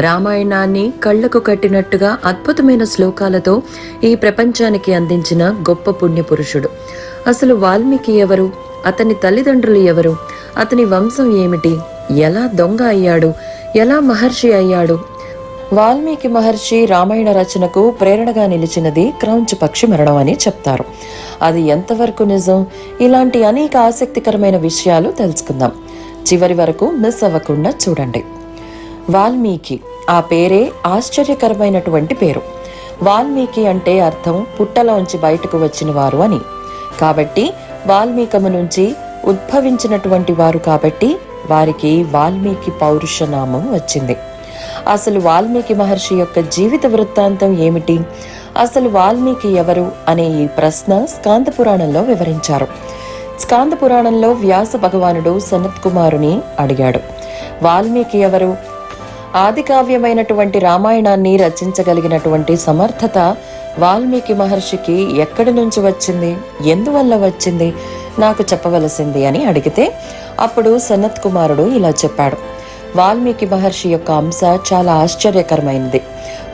రామాయణాన్ని కళ్ళకు కట్టినట్టుగా అద్భుతమైన శ్లోకాలతో ఈ ప్రపంచానికి అందించిన గొప్ప పుణ్యపురుషుడు. అసలు వాల్మీకి ఎవరు? అతని తల్లిదండ్రులు ఎవరు? అతని వంశం ఏమిటి? ఎలా దొంగ అయ్యాడు? ఎలా మహర్షి అయ్యాడు? వాల్మీకి మహర్షి రామాయణ రచనకు ప్రేరణగా నిలిచినది క్రౌంచ పక్షి మరణం అని చెప్తారు. అది ఎంతవరకు నిజం? ఇలాంటి అనేక ఆసక్తికరమైన విషయాలు తెలుసుకుందాం. చివరి వరకు మిస్ అవ్వకుండా చూడండి. వాల్మీకి ఆ పేరే ఆశ్చర్యకరమైనటువంటి పేరు. వాల్మీకి అంటే అర్థం పుట్టలోంచి బయటకు వచ్చిన వారు అని. కాబట్టి వాల్మీకము నుంచి ఉద్భవించినటువంటి వారు కాబట్టి వారికి వాల్మీకి పౌరుష నామం వచ్చింది. అసలు వాల్మీకి మహర్షి యొక్క జీవిత వృత్తాంతం ఏమిటి? అసలు వాల్మీకి ఎవరు అనే ఈ ప్రశ్న స్కాంద పురాణంలో వివరించారు. స్కాంద పురాణంలో వ్యాస భగవానుడు సనత్ కుమారుని అడిగాడు. వాల్మీకి ఎవరు? ఆదికావ్యమైనటువంటి రామాయణాన్ని రచించగలిగినటువంటి సమర్థత వాల్మీకి మహర్షికి ఎక్కడి నుంచి వచ్చింది? ఎందువల్ల వచ్చింది? నాకు చెప్పవలసింది అని అడిగితే అప్పుడు సనత్ కుమారుడు ఇలా చెప్పాడు. వాల్మీకి మహర్షి యొక్క అంశ చాలా ఆశ్చర్యకరమైనది.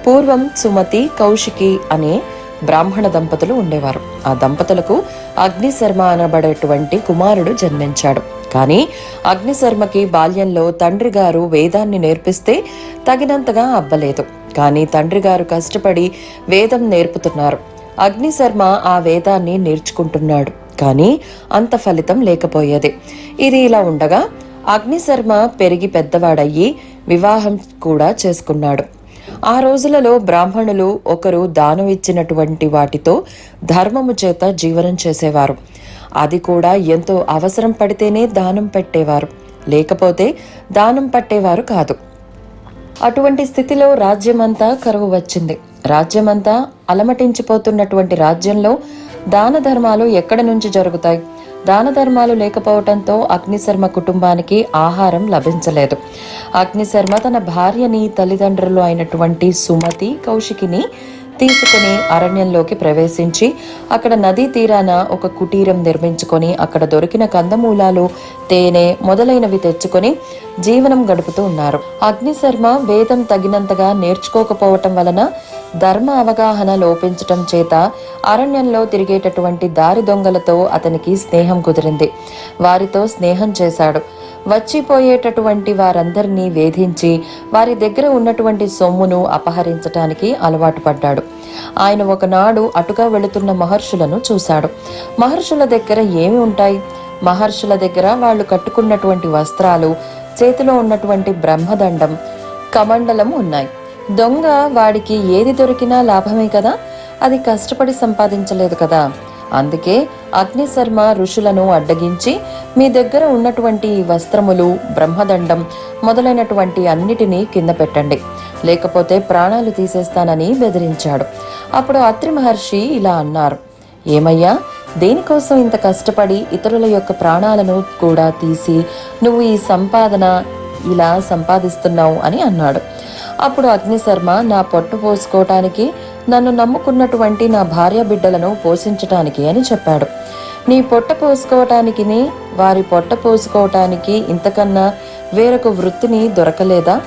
పూర్వం సుమతి కౌశికి అనే బ్రాహ్మణ దంపతులు ఉండేవారు. ఆ దంపతులకు అగ్నిశర్మ అనబడేటువంటి కుమారుడు జన్మించాడు. కానీ అగ్నిశర్మకి బాల్యంలో తండ్రి గారు వేదాన్ని నేర్పిస్తే తగినంతగా అవ్వలేదు. కానీ తండ్రి గారు కష్టపడి వేదం నేర్పుతున్నారు. అగ్నిశర్మ ఆ వేదాన్ని నేర్చుకుంటున్నాడు. కానీ అంత ఫలితం లేకపోయేది. ఇది ఇలా ఉండగా అగ్నిశర్మ పెరిగి పెద్దవాడయ్యి వివాహం కూడా చేసుకున్నాడు. ఆ రోజులలో బ్రాహ్మణులు ఒకరు దానం ఇచ్చినటువంటి వాటితో ధర్మము చేత జీవనం చేసేవారు. అది కూడా ఎంతో అవసరం పడితేనే దానం పెట్టేవారు. లేకపోతే దానం పట్టేవారు కాదు. అటువంటి స్థితిలో రాజ్యమంతా కరువు వచ్చింది. రాజ్యమంతా అలమటించిపోతున్నటువంటి రాజ్యంలో దాన ధర్మాలు ఎక్కడి నుంచి జరుగుతాయి? దాన ధర్మాలు లేకపోవడంతో అగ్నిశర్మ కుటుంబానికి ఆహారం లభించలేదు. అగ్నిశర్మ తన భార్యని తల్లిదండ్రులు అయినటువంటి సుమతి కౌశికిని తీసుకుని అరణ్యంలోకి ప్రవేశించి అక్కడ నదీ తీరాన ఒక కుటీరం నిర్మించుకొని అక్కడ దొరికిన కందమూలాలు తేనె మొదలైనవి తెచ్చుకొని జీవనం గడుపుతూ ఉన్నారు. అగ్నిశర్మ వేదం తగినంతగా నేర్చుకోకపోవటం వలన ధర్మ అవగాహన లోపించటం చేత అరణ్యంలో తిరిగేటటువంటి దారి దొంగలతో అతనికి స్నేహం కుదిరింది. వారితో స్నేహం చేశాడు. వచ్చిపోయేటటువంటి వారందరినీ వేధించి వారి దగ్గర ఉన్నటువంటి సొమ్మును అపహరించటానికి అలవాటు పడ్డాడు. ఆయన ఒకనాడు అటుగా వెళుతున్న మహర్షులను చూశాడు. మహర్షుల దగ్గర ఏమి ఉంటాయి? మహర్షుల దగ్గర వాళ్ళు కట్టుకున్నటువంటి వస్త్రాలు చేతిలో ఉన్నటువంటి బ్రహ్మదండం కమండలం ఉన్నాయి. దొంగ వాడికి ఏది దొరికినా లాభమే కదా? అది కష్టపడి సంపాదించలేదు కదా? అందుకే అగ్నిశర్మ ఋషులను అడ్డగించి మీ దగ్గర ఉన్నటువంటి వస్త్రములు బ్రహ్మదండం మొదలైనటువంటి అన్నిటినీ కింద పెట్టండి. లేకపోతే ప్రాణాలు తీసేస్తానని బెదిరించాడు. అప్పుడు అత్రి మహర్షి ఇలా అన్నారు ఏమయ్యా దేనికోసం ఇంత కష్టపడి ఇతరుల యొక్క ప్రాణాలను కూడా తీసి నువ్వు ఈ సంపాదన ఇలా సంపాదిస్తున్నావు? అని అన్నాడు. అప్పుడు అగ్నిశర్మ నా పొట్టు పోసుకోవటానికి నన్ను నమ్ముకున్నటువంటి నా భార్య బిడ్డలను పోషించటానికి అని చెప్పాడు. నీ పొట్ట పోసుకోవటానికి వారి పొట్ట పోసుకోవటానికి ఇంతకన్నా వేరొక వృత్తిని దొరకలేదా?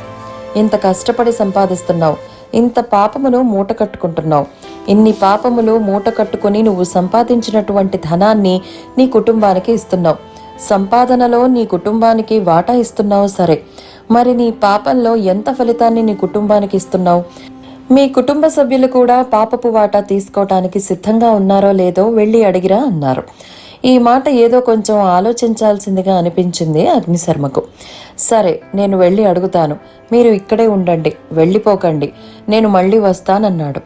ఇంత కష్టపడి సంపాదిస్తున్నావు. ఇంత పాపమును మూట కట్టుకుంటున్నావు. ఇన్ని పాపములు మూట కట్టుకుని నువ్వు సంపాదించినటువంటి ధనాన్ని నీ కుటుంబానికి ఇస్తున్నావు. సంపాదనలో నీ కుటుంబానికి వాటా ఇస్తున్నావు సరే. మరి నీ పాపంలో ఎంత ఫలితాన్ని నీ కుటుంబానికి ఇస్తున్నావు? మీ కుటుంబ సభ్యులు కూడా పాపపు వాటా తీసుకోవటానికి సిద్ధంగా ఉన్నారో లేదో వెళ్ళి అడిగిరా అన్నారు. ఈ మాట ఏదో కొంచెం ఆలోచించాల్సిందిగా అనిపించింది అగ్నిశర్మకు. సరే నేను వెళ్ళి అడుగుతాను. మీరు ఇక్కడే ఉండండి వెళ్ళిపోకండి. నేను మళ్ళీ వస్తానన్నాడు.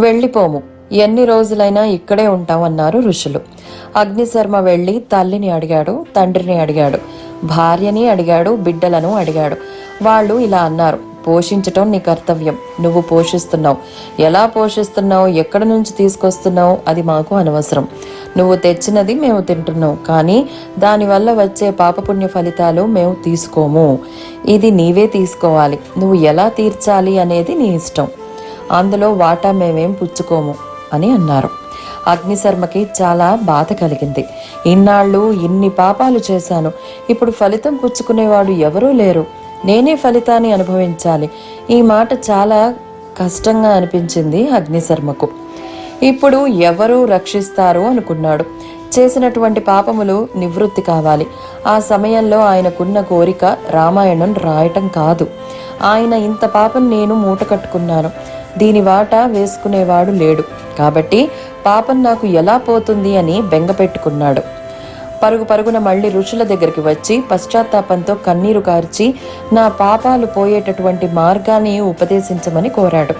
వెళ్ళిపోము. ఎన్ని రోజులైనా ఇక్కడే ఉంటామన్నారు ఋషులు. అగ్నిశర్మ వెళ్ళి తల్లిని అడిగాడు తండ్రిని అడిగాడు భార్యని అడిగాడు బిడ్డలను అడిగాడు. వాళ్ళు ఇలా అన్నారు. పోషించటం నీ కర్తవ్యం. నువ్వు పోషిస్తున్నావు. ఎలా పోషిస్తున్నావు? ఎక్కడ నుంచి తీసుకొస్తున్నావు? అది మాకు అనవసరం. నువ్వు తెచ్చినది మేము తింటున్నాం. కానీ దానివల్ల వచ్చే పాపపుణ్య ఫలితాలు మేము తీసుకోము. ఇది నీవే తీసుకోవాలి. నువ్వు ఎలా తీర్చాలి అనేది నీ ఇష్టం. అందులో వాటా మేమేం పుచ్చుకోము అని అన్నారు. అగ్నిశర్మకి చాలా బాధ కలిగింది. ఇన్నాళ్ళు ఇన్ని పాపాలు చేశాను. ఇప్పుడు ఫలితం పుచ్చుకునేవాడు ఎవరూ లేరు. నేనే ఫలితాన్ని అనుభవించాలి. ఈ మాట చాలా కష్టంగా అనిపించింది అగ్నిశర్మకు. ఇప్పుడు ఎవరు రక్షిస్తారు అనుకున్నాడు. చేసినటువంటి పాపములు నివృత్తి కావాలి. ఆ సమయంలో ఆయనకున్న కోరిక రామాయణం రాయటం కాదు. ఆయన ఇంత పాపం నేను మూట కట్టుకున్నాను. దీని వాట వేసుకునేవాడు లేడు. కాబట్టి పాపం నాకు ఎలా పోతుంది అని బెంగ పెట్టుకున్నాడు పరుగు పరుగున మళ్ళీ ఋషుల దగ్గరికి వచ్చి పశ్చాత్తాపంతో కన్నీరు కార్చి నా పాపాలు పోయేటటువంటి మార్గాన్ని ఉపదేశించమని కోరాడు.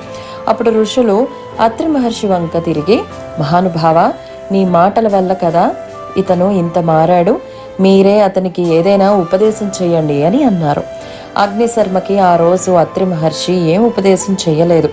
అప్పుడు ఋషులు అత్రి మహర్షి వంక తిరిగి మహానుభావ నీ మాటల వల్ల కదా ఇతను ఇంత మారాడు మీరే అతనికి ఏదైనా ఉపదేశం చేయండి అని అన్నారు. అగ్నిశర్మకి ఆ రోజు అత్రి మహర్షి ఏం ఉపదేశం చేయలేదు.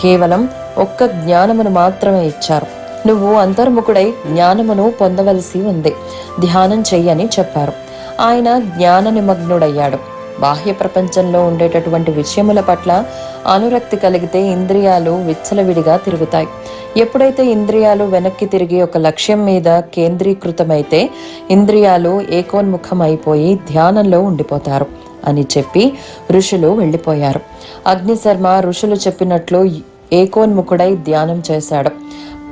కేవలం ఒక్క జ్ఞానమును మాత్రమే ఇచ్చారు. నువ్వు అంతర్ముఖుడై జ్ఞానమును పొందవలసి ఉంది. ధ్యానం చెయ్యని చెప్పారు. ఆయన జ్ఞాన నిమగ్నుడయ్యాడు బాహ్య ప్రపంచంలో ఉండేటటువంటి విషయముల పట్ల అనురక్తి కలిగితే ఇంద్రియాలు విచ్చలవిడిగా తిరుగుతాయి. ఎప్పుడైతే ఇంద్రియాలు వెనక్కి తిరిగి ఒక లక్ష్యం మీద కేంద్రీకృతమైతే ఇంద్రియాలు ఏకోన్ముఖమైపోయి ధ్యానంలో ఉండిపోతారు అని చెప్పి ఋషులు వెళ్ళిపోయారు. అగ్నిశర్మ ఋషులు చెప్పినట్లు ఏకోన్ముఖుడై ధ్యానం చేశాడు.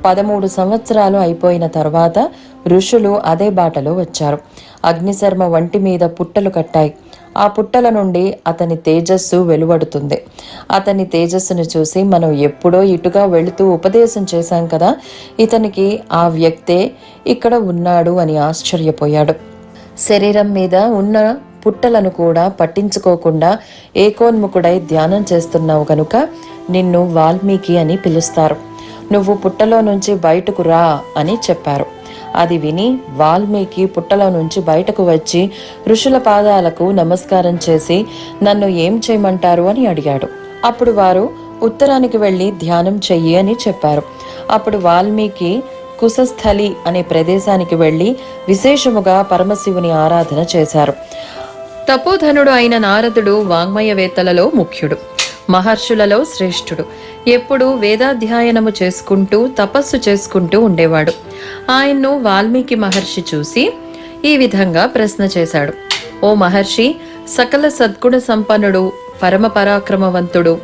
పదమూడు సంవత్సరాలు అయిపోయిన తర్వాత ఋషులు అదే బాటలో వచ్చారు. అగ్నిశర్మ వంటి మీద పుట్టలు కట్టాయి. ఆ పుట్టల నుండి అతని తేజస్సు వెలువడుతుంది. అతని తేజస్సును చూసి మనం ఎప్పుడో ఇటుగా వెళుతూ ఉపదేశం చేశాం కదా ఇతనికి ఆ వ్యక్తే ఇక్కడ ఉన్నాడు అని ఆశ్చర్యపోయాడు. శరీరం మీద ఉన్న పుట్టలను కూడా పట్టించుకోకుండా ఏకోన్ముఖుడై ధ్యానం చేస్తున్నావు కనుక నిన్ను వాల్మీకి అని పిలుస్తారు. నువ్వు పుట్టలో నుంచి బయటకు రా అని చెప్పారు. అది విని వాల్మీకి పుట్టలో నుంచి బయటకు వచ్చి ఋషుల పాదాలకు నమస్కారం చేసి నన్ను ఏం చేయమంటారు? అని అడిగాడు. అప్పుడు వారు ఉత్తరానికి వెళ్ళి ధ్యానం చెయ్యి అని చెప్పారు. అప్పుడు వాల్మీకి కుశస్థలి అనే ప్రదేశానికి వెళ్ళి విశేషముగా పరమశివుని ఆరాధన చేశారు. తపోధనుడు అయిన నారదుడు వాంగ్మయవేత్తలలో ముఖ్యుడు మహర్షులలో శ్రేష్ఠుడు. ఎప్పుడు వేదాధ్యయనము చేసుకుంటూ తపస్సు చేసుకుంటూ ఉండేవాడు. ఆయన్ను వాల్మీకి మహర్షి చూసి ఈ విధంగా ప్రశ్న చేశాడు. ఓ మహర్షి సకల సద్గుణ సంపన్నుడు పరమ పరాక్రమవంతుడు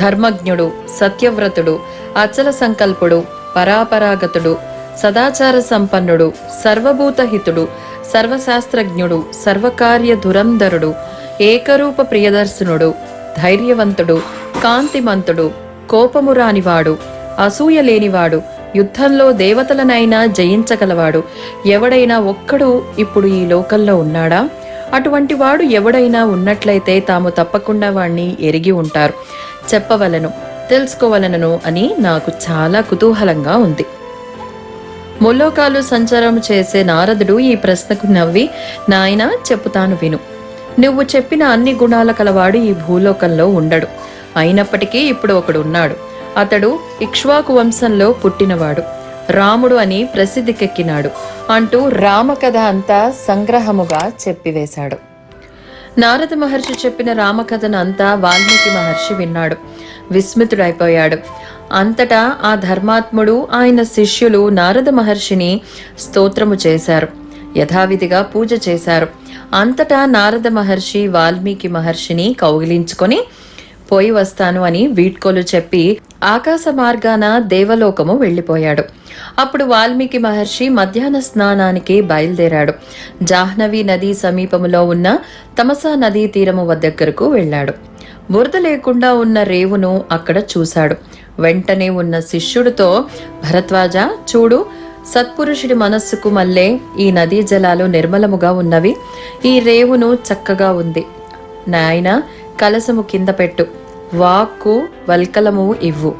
ధర్మజ్ఞుడు సత్యవ్రతుడు అచల సంకల్పుడు పరాపరాగతుడు సదాచార సంపన్నుడు సర్వభూతహితుడు సర్వశాస్త్రజ్ఞుడు సర్వకార్య దురంధరుడు ఏకరూప ప్రియదర్శనుడు ధైర్యవంతుడు కాంతిమంతుడు కోపము రానివాడు అసూయ లేనివాడు యుద్ధంలో దేవతలనైనా జయించగలవాడు. ఎవడైనా ఒక్కడు ఇప్పుడు ఈ లోకంలో ఉన్నాడా? అటువంటి వాడు ఎవడైనా ఉన్నట్లయితే తాము తప్పకుండా వాణ్ణి ఎరిగి ఉంటారు. చెప్పవలను తెలుసుకోవలనను అని నాకు చాలా కుతూహలంగా ఉంది. ముల్లోకాలు సంచారం చేసే నారదుడు ఈ ప్రశ్నకు నవ్వి నాయన చెప్పుతాను విను. నువ్వు చెప్పిన అన్ని గుణాల కలవాడు ఈ భూలోకంలో ఉండడు. అయినప్పటికీ ఇప్పుడు ఒకడు ఉన్నాడు అతడు ఇక్ష్వాకు వంశంలో పుట్టినవాడు. రాముడు అని ప్రసిద్ధికెక్కినాడు. అంటూ రామకథ అంతా సంగ్రహముగా చెప్పివేశాడు. నారద మహర్షి చెప్పిన రామకథను అంతా వాల్మీకి మహర్షి విన్నాడు. విస్మితుడైపోయాడు. అంతటా ఆ ధర్మాత్ముడు ఆయన శిష్యులు నారద మహర్షిని స్తోత్రము చేశారు. యథావిధిగా పూజ చేశారు. అంతటా నారద మహర్షి వాల్మీకి మహర్షిని కౌగిలించుకొని పోయి వస్తాను అని వీడ్కోలు చెప్పి ఆకాశ మార్గాన దేవలోకము వెళ్ళిపోయాడు. అప్పుడు వాల్మీకి మహర్షి మధ్యాహ్న స్నానానికి బయలుదేరాడు. జాహ్నవి నదీ సమీపములో ఉన్న తమసా నదీ తీరము దగ్గరకు వెళ్ళాడు. బురద లేకుండా ఉన్న రేవును అక్కడ చూశాడు. వెంటనే ఉన్న శిష్యుడితో భరద్వాజ చూడు సత్పురుషుడి మనస్సుకు మళ్ళే ఈ నదీ జలాలు నిర్మలముగా ఉన్నవి. ఈ రేవును చక్కగా ఉంది. నాయన కలసము కింద పెట్టు. వాక్కు వల్కలము ఇవ్వు.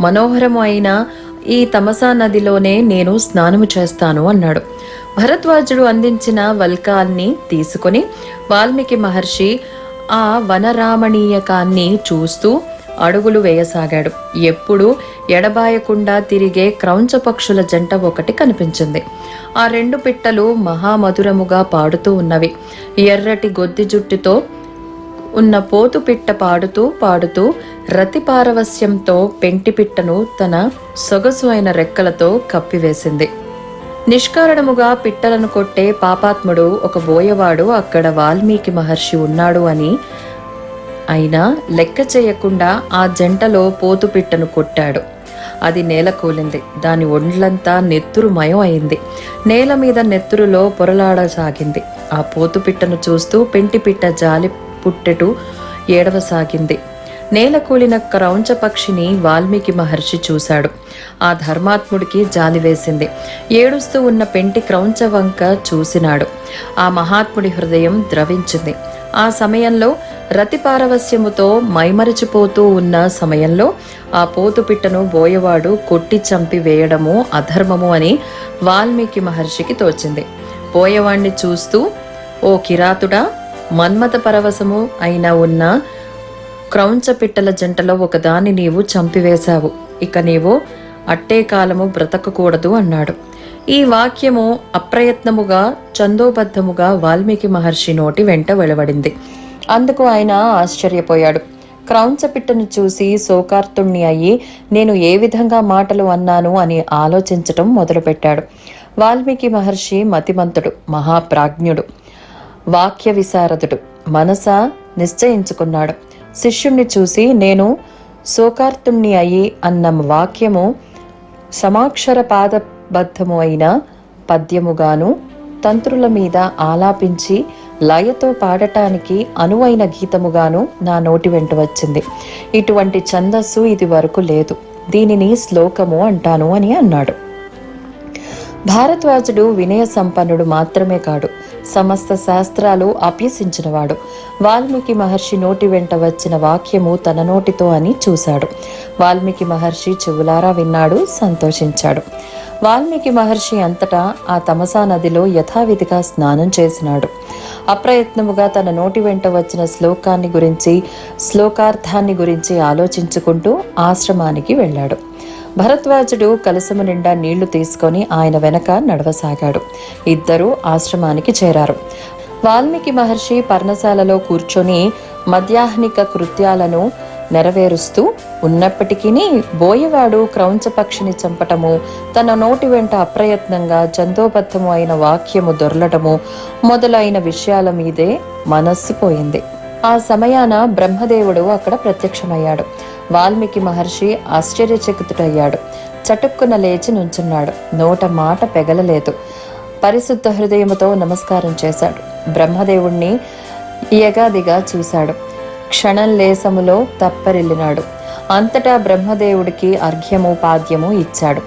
మనోహరము అయిన ఈ తమసా నదిలోనే నేను స్నానము చేస్తాను అన్నాడు. భరద్వాజుడు అందించిన వల్కాల్ని తీసుకొని వాల్మీకి మహర్షి ఆ వనరామణీయకాన్ని చూస్తూ అడుగులు వేయసాగాడు. ఎప్పుడు ఎడబాయకుండా తిరిగే క్రౌంచ పక్షుల జంట ఒకటి కనిపించింది. ఆ రెండు పిట్టలు మహామధురముగా పాడుతూ ఉన్నవి. ఎర్రటి గొద్ది జుట్టుతో ఉన్న పోతు పిట్ట పాడుతూ పాడుతూ రతి పారవస్యంతో తన సొగసు అయిన రెక్కలతో కప్పివేసింది. నిష్కారణముగా పిట్టలను కొట్టే పాపాత్ముడు ఒక బోయవాడు అక్కడ వాల్మీకి మహర్షి ఉన్నాడు అని అయినా లెక్క చేయకుండా ఆ జంటలో పోతు పిట్టను కొట్టాడు. అది నేల కూలింది. దాని ఒండ్లంతా నెత్తురుమయం అయింది. నేల మీద నెత్తురులో పొరలాడసాగింది. ఆ పోతు పిట్టను చూస్తూ పెంటి పిట్ట జాలి పుట్టెటు ఏడవసాగింది. నేలకూలిన క్రౌంచ పక్షిని వాల్మీకి మహర్షి చూశాడు. ఆ ధర్మాత్ముడికి జాలి వేసింది. ఏడుస్తూ ఉన్న పెంటి క్రౌంచ వంక చూసినాడు. ఆ మహాత్ముడి హృదయం ద్రవించింది. ఆ సమయంలో రతి పారవస్యముతో మైమరిచిపోతూ ఉన్న సమయంలో ఆ పోతు పిట్టను బోయవాడు కొట్టి చంపి వేయడము అధర్మము అని వాల్మీకి మహర్షికి తోచింది. బోయవాణ్ణి చూస్తూ ఓ కిరాతుడా మన్మత పరవశము అయిన ఉన్న క్రౌంచపిట్టల జంటలో ఒకదాన్ని నీవు చంపివేశావు. ఇక నీవు అట్టే కాలము బ్రతకకూడదు అన్నాడు. ఈ వాక్యము అప్రయత్నముగా చందోబద్ధముగా వాల్మీకి మహర్షి నోటి వెంట వెలువడింది. అందుకు ఆయన ఆశ్చర్యపోయాడు. క్రౌంచ పిట్టను చూసి శోకార్తుణ్ణి అయ్యి నేను ఏ విధంగా మాటలు అన్నాను అని ఆలోచించటం మొదలుపెట్టాడు. వాల్మీకి మహర్షి మతిమంతుడు మహాప్రాజ్ఞుడు. వాక్య విశారదుడు. మనస నిశ్చయించుకున్నాడు. శిష్యుణ్ణి చూసి నేను శోకార్తుణ్ణి అయి అన్న వాక్యము సమాక్షర పాదబద్ధము అయిన పద్యముగాను తంత్రుల మీద ఆలాపించి లయతో పాడటానికి అనువైన గీతముగాను నా నోటి వెంట వచ్చింది. ఇటువంటి ఛందస్సు ఇది వరకు లేదు. దీనిని శ్లోకము అంటాను అని అన్నాడు. భారద్వాజుడు వినయ సంపన్నుడు మాత్రమే కాడు. సమస్త శాస్త్రాలు అభ్యసించినవాడు. వాల్మీకి మహర్షి నోటి వెంట వచ్చిన వాక్యము తన నోటితో అని చూశాడు. వాల్మీకి మహర్షి చెవులారా విన్నాడు సంతోషించాడు. వాల్మీకి మహర్షి అంతటా ఆ తమసా నదిలో యథావిధిగా స్నానం చేసినాడు. అప్రయత్నముగా తన నోటి వెంట వచ్చిన శ్లోకాన్ని గురించి శ్లోకార్థాన్ని గురించి ఆలోచించుకుంటూ ఆశ్రమానికి వెళ్ళాడు. భరద్వాజుడు కలసము నిండా నీళ్ళు తీసుకొని ఆయన వెనక నడవసాగాడు. ఇద్దరూ ఆశ్రమానికి చేరారు. వాల్మీకి మహర్షి పర్ణశాలలో కూర్చొని మధ్యాహ్నిక కృత్యాలను నెరవేరుస్తూ ఉన్నప్పటికీ బోయవాడు క్రౌంచపక్షిని చంపటము తన నోటి వెంట అప్రయత్నంగా చందోబద్ధము అయిన వాక్యము దొరలటము మొదలైన విషయాల మీదే మనస్సు పోయింది. ఆ సమయాన బ్రహ్మదేవుడు అక్కడ ప్రత్యక్షమయ్యాడు. వాల్మీకి మహర్షి ఆశ్చర్యచకితుడయ్యాడు. చటుక్కున లేచి నుంచున్నాడు. నోట మాట పెగలలేదు. పరిశుద్ధ హృదయముతో నమస్కారం చేశాడు. బ్రహ్మదేవుణ్ణి యగాదిగా చూశాడు. క్షణం లేసములో తప్పరిల్లినాడు. అంతటా బ్రహ్మదేవుడికి అర్ఘ్యము పాద్యము ఇచ్చాడు.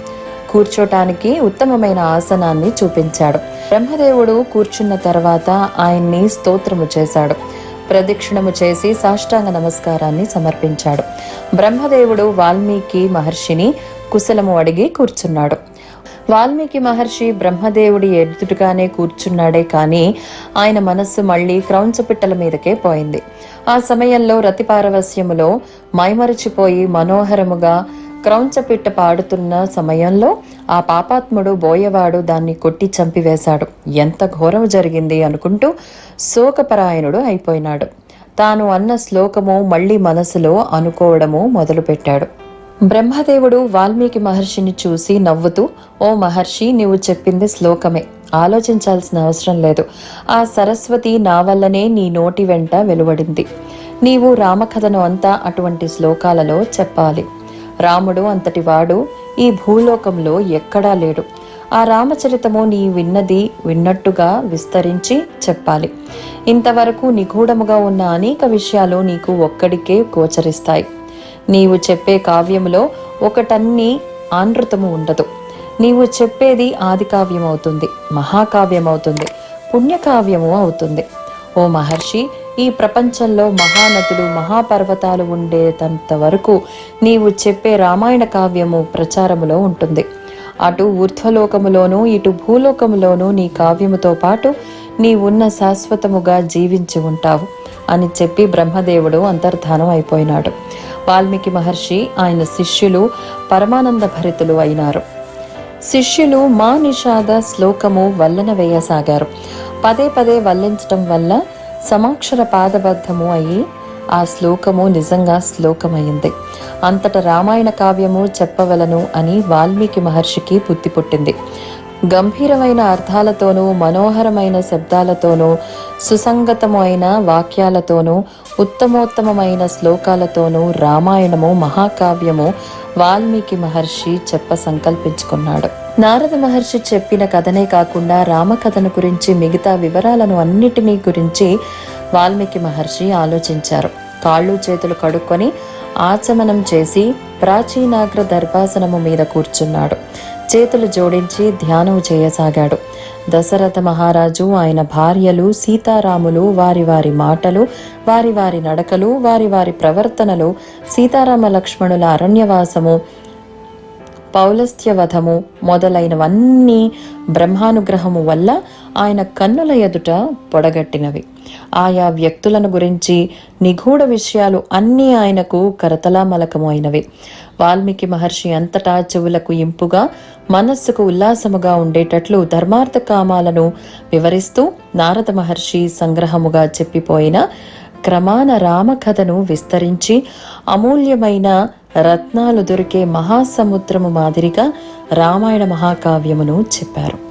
కూర్చోటానికి ఉత్తమమైన ఆసనాన్ని చూపించాడు. బ్రహ్మదేవుడు కూర్చున్న తర్వాత ఆయన్ని స్తోత్రము చేశాడు. ప్రదక్షిణము చేసి సాష్టాంగ నమస్కారాన్ని సమర్పించాడు. బ్రహ్మదేవుడు వాల్మీకి మహర్షిని కుశలము అడిగి కూర్చున్నాడు. వాల్మీకి మహర్షి బ్రహ్మదేవుడి ఎదుటిగానే కూర్చున్నాడే కానీ ఆయన మనస్సు మళ్ళీ క్రౌంచపిట్టల మీదకే పోయింది. ఆ సమయంలో రతిపారవస్యములో మైమరచిపోయి మనోహరముగా క్రౌంచపిట్ట పాడుతున్న సమయంలో ఆ పాపాత్ముడు బోయవాడు దాన్ని కొట్టి చంపివేశాడు. ఎంత ఘోరం జరిగింది అనుకుంటూ శోకపరాయణుడు అయిపోయినాడు. తాను అన్న శ్లోకము మళ్ళీ మనసులో అనుకోవడము మొదలుపెట్టాడు. బ్రహ్మదేవుడు వాల్మీకి మహర్షిని చూసి నవ్వుతూ ఓ మహర్షి నీవు చెప్పింది శ్లోకమే. ఆలోచించాల్సిన అవసరం లేదు. ఆ సరస్వతి నా వల్లనే నీ నోటి వెంట వెలువడింది. నీవు రామకథను అంతా అటువంటి శ్లోకాలలో చెప్పాలి. రాముడు అంతటి వాడు ఈ భూలోకంలో ఎక్కడా లేడు. ఆ రామచరితము నీ విన్నది విన్నట్టుగా విస్తరించి చెప్పాలి. ఇంతవరకు నిగూఢముగా ఉన్న అనేక విషయాలు నీకు ఒక్కడికే గోచరిస్తాయి. నీవు చెప్పే కావ్యములో ఒకటన్ని ఆనృతము ఉండదు. నీవు చెప్పేది ఆది కావ్యం అవుతుంది మహాకావ్యం అవుతుంది పుణ్యకావ్యము అవుతుంది. ఓ మహర్షి ఈ ప్రపంచంలో మహానదులు మహాపర్వతాలు ఉండేటంత వరకు నీవు చెప్పే రామాయణ కావ్యము ప్రచారములో ఉంటుంది. అటు ఊర్ధ్వలోకములోనూ ఇటు భూలోకములోనూ నీ కావ్యముతో పాటు నీ ఉన్న శాశ్వతముగా జీవించి ఉంటావు అని చెప్పి బ్రహ్మదేవుడు అంతర్ధానం అయిపోయినాడు. వాల్మీకి మహర్షి ఆయన శిష్యులు పరమానంద భరితులు అయినారు. శిష్యులు మా నిషాద శ్లోకము వల్లన వేయసాగారు. పదే పదే వల్లించటం వల్ల సమాక్షర పాదబద్ధము అయి ఆ శ్లోకము నిజంగా శ్లోకమైంది అంతట రామాయణ కావ్యము చెప్పవలను అని వాల్మీకి మహర్షికి బుద్ధి పుట్టింది. గంభీరమైన అర్థాలతోనూ మనోహరమైన శబ్దాలతోనూ సుసంగతమైన వాక్యాలతోనూ ఉత్తమోత్తమమైన శ్లోకాలతోనూ రామాయణము మహాకావ్యము వాల్మీకి మహర్షి చెప్ప సంకల్పించుకున్నాడు. నారద మహర్షి చెప్పిన కథనే కాకుండా రామకథను గురించి మిగతా వివరాలను అన్నిటినీ గురించి వాల్మీకి మహర్షి ఆలోచించారు. కాళ్ళు చేతులు కడుక్కొని ఆచమనం చేసి ప్రాచీనాగ్ర దర్భాసనము మీద కూర్చున్నాడు. చేతులు జోడించి ధ్యానం చేయసాగాడు. దశరథ మహారాజు ఆయన భార్యలు సీతారాములు వారి వారి మాటలు వారి వారి నడకలు వారి వారి ప్రవర్తనలు సీతారామ లక్ష్మణుల అరణ్యవాసము పౌలస్త్యవధము మొదలైనవన్నీ బ్రహ్మానుగ్రహము వల్ల ఆయన కన్నుల ఎదుట పొడగట్టినవి. ఆయా వ్యక్తులను గురించి నిగూఢ విషయాలు అన్నీ ఆయనకు కరతలామలకము అయినవే. వాల్మీకి మహర్షి అంతటా చెవులకు ఇంపుగా మనస్సుకు ఉల్లాసముగా ఉండేటట్లు ధర్మార్థ కామాలను వివరిస్తూ నారద మహర్షి సంగ్రహముగా చెప్పిపోయిన క్రమాన రామకథను విస్తరించి అమూల్యమైన రత్నాలు దొరికే మహాసముద్రము మాదిరిగా రామాయణ మహాకావ్యమును చెప్పారు.